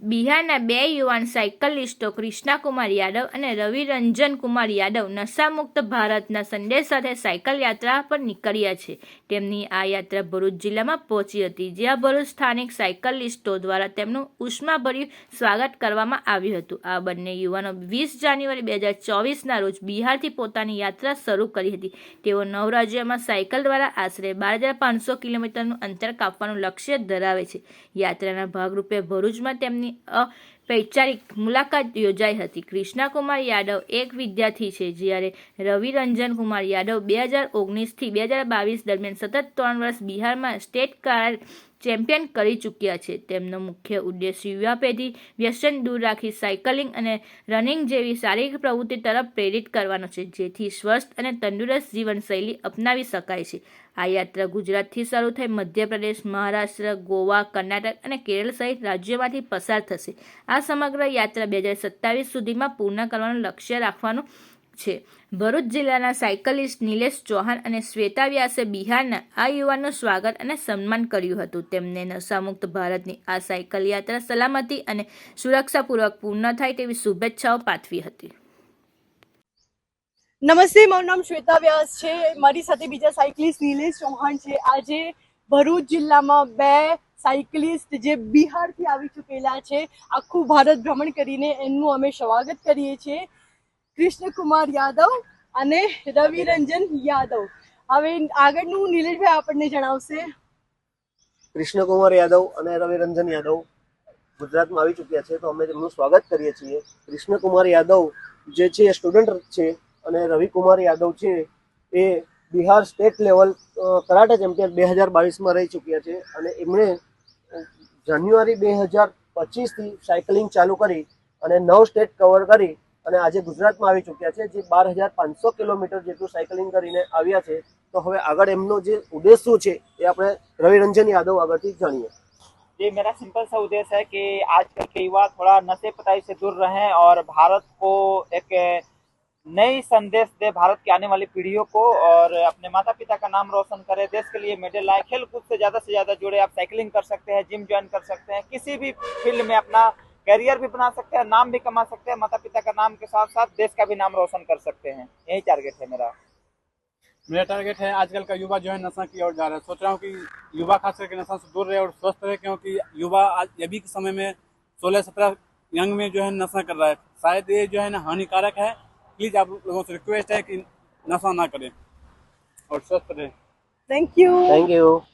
બિહારના બે યુવાન સાયકલિસ્ટો કૃષ્ણાકુમાર યાદવ અને રવિ રંજન કુમાર યાદવ નશામુક્ત ભારતના સંદેશ સાથે સાયકલ યાત્રા પર નીકળ્યા છે. તેમની આ યાત્રા ભરૂચ જિલ્લામાં પહોંચી હતી, જ્યાં ભરૂચ સ્થાનિક સાયકલિસ્ટો દ્વારા તેમનું ઉષ્માભર્યું સ્વાગત કરવામાં આવ્યું હતું. આ બંને યુવાનો વીસ જાન્યુઆરી બે હજાર ચોવીસના રોજ બિહારથી પોતાની યાત્રા શરૂ કરી હતી. તેઓ નવ રાજ્યોમાં સાયકલ દ્વારા આશરે બાર હજાર પાંચસો કિલોમીટરનું અંતર કાપવાનું લક્ષ્ય ધરાવે છે. યાત્રાના ભાગરૂપે ભરૂચમાં તેમની a અપૈચારિક મુલાકાત યોજાઈ હતી. કૃષ્ણાકુમાર યાદવ એક વિદ્યાર્થી છે, જ્યારે રવિ રંજન કુમાર યાદવ બે હજાર ઓગણીસથી બે હજાર બાવીસ દરમિયાન સતત ત્રણ વર્ષ બિહારમાં સ્ટેટ કાર ચેમ્પિયન કરી ચૂક્યા છે. તેમનો મુખ્ય ઉદ્દેશ યુવા પેઢી વ્યસન દૂર રાખી, સાયકલિંગ અને રનિંગ જેવી શારીરિક પ્રવૃત્તિ તરફ પ્રેરિત કરવાનો છે, જેથી સ્વસ્થ અને તંદુરસ્ત જીવનશૈલી અપનાવી શકાય છે. આ યાત્રા ગુજરાતથી શરૂ થઈ મધ્યપ્રદેશ, મહારાષ્ટ્ર, ગોવા, કર્ણાટક અને કેરળ સહિત રાજ્યોમાંથી પસાર થશે. આ સમગ્ર યાત્રા બે હજાર સત્તાવીસ સુધીમાં પૂર્ણ કરવાનું લક્ષ્ય રાખવાનું છે. ભરૂચ જિલ્લાના સાયકલિસ્ટ નિલેશ ચૌહાણ અને શ્વેતા વ્યાસે બિહારના આ યુવાનનું સ્વાગત અને સન્માન કર્યું હતું. તેમને નશામુક્ત ભારતની આ સાયકલ યાત્રા સલામતી અને સુરક્ષાપૂર્વક પૂર્ણ થાય તેવી શુભેચ્છાઓ પાઠવી હતી. નમસ્તે, મારું નામ શ્વેતા વ્યાસ છે. મારી સાથે બીજા સાયકલિસ્ટ નિલેશ ચૌહાણ છે. આજે ભરૂચ જિલ્લામાં બે સાયકલિસ્ટ જે બિહારથી આવી ચૂકેલા છે, આખું ભારત ભ્રમણ કરીને એમનું અમે સ્વાગત કરીએ છીએ. કૃષ્ણકુમાર યાદવ અને રવિરંજન યાદવ. હવે આગળનું નીલેશભાઈ આપણને જણાવશે. કૃષ્ણકુમાર યાદવ અને રવિરંજન યાદવ ગુજરાતમાં આવી ચૂક્યા છે, તો અમે તેમનું સ્વાગત કરીએ છીએ. કૃષ્ણકુમાર યાદવ જે છે સ્ટુડન્ટ છે અને રવિકુમાર યાદવ છે, એ Bihar state level karate champion બે હજાર બાવીસમાં રહી ચૂક્યા છે અને એમણે અ, જાન્યુઆરી બે હજાર પચીસથી સાયકલિંગ ચાલુ કરી અને નવ સ્ટેટ કવર કરી અને આજે ગુજરાતમાં આવી ચૂક્યા છે જે બાર હજાર પાંચસો કિલોમીટર જેટલું સાયકલિંગ કરીને આવ્યા છે તો હવે આગળ એમનો જે ઉદ્દેશ શું છે એ આપણે રવિરંજન યાદવ આગળથી જાણીએ ये मेरा सिंपल सा उद्देश्य है कि आजकल के युवा थोड़ा नशे पताई से दूर रहें और भारत को एक नई संदेश दे भारत की आने वाली पीढ़ियों को और अपने माता पिता का नाम रोशन करे। देश के लिए मेडल लाए। खेल कूद से ज़्यादा से ज़्यादा जुड़े आप साइकिलिंग कर सकते हैं, जिम ज्वाइन कर सकते हैं, किसी भी फ़ील्ड में अपना करियर भी बना सकते हैं, नाम भी कमा सकते हैं माता पिता का नाम के साथ साथ देश का भी नाम रोशन कर सकते हैं। यही टारगेट है मेरा। मेरा टारगेट है आजकल का युवा जो है नशा की ओर जा रहा है। सोच रहा हूँ कि युवा खास करके नशा से दूर रहे और स्वस्थ रहे, क्योंकि युवा आज अभी के समय में सोलह सत्रह यंग में जो है नशा कर रहा है। शायद ये जो है ना हानिकारक है प्लीज आप लोगों से रिक्वेस्ट है कि नशा ना करें और स्वस्थ रहें थैंक यू थैंक यू